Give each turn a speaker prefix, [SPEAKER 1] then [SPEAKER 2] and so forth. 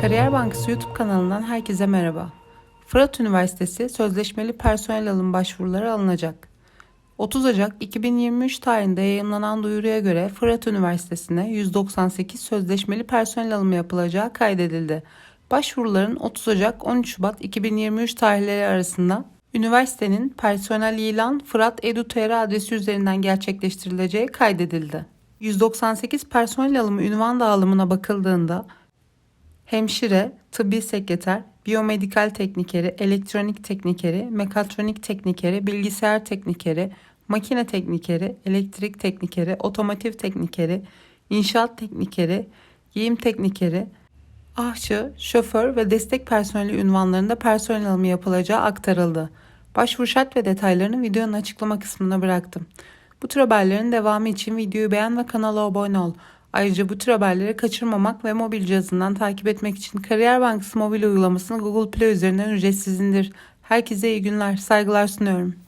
[SPEAKER 1] Kariyer Bankası YouTube kanalından herkese merhaba. Fırat Üniversitesi sözleşmeli personel alım başvuruları alınacak. 30 Ocak 2023 tarihinde yayınlanan duyuruya göre Fırat Üniversitesi'ne 198 sözleşmeli personel alımı yapılacağı kaydedildi. Başvuruların 30 Ocak 13 Şubat 2023 tarihleri arasında üniversitenin personel ilan Fırat Edu.tr adresi üzerinden gerçekleştirileceği kaydedildi. 198 personel alımı ünvan dağılımına bakıldığında hemşire, tıbbi sekreter, biyomedikal teknikeri, elektronik teknikeri, mekatronik teknikeri, bilgisayar teknikeri, makine teknikeri, elektrik teknikeri, otomotiv teknikeri, inşaat teknikeri, giyim teknikeri, ahçı, şoför ve destek personeli ünvanlarında personel alımı yapılacağı aktarıldı. Başvuru şart ve detaylarını videonun açıklama kısmına bıraktım. Bu tür haberlerin devamı için videoyu beğen ve kanala abone ol. Ayrıca bu tür haberleri kaçırmamak ve mobil cihazından takip etmek için Kariyer Bankası mobil uygulamasını Google Play üzerinden ücretsiz indir. Herkese iyi günler, saygılar sunuyorum.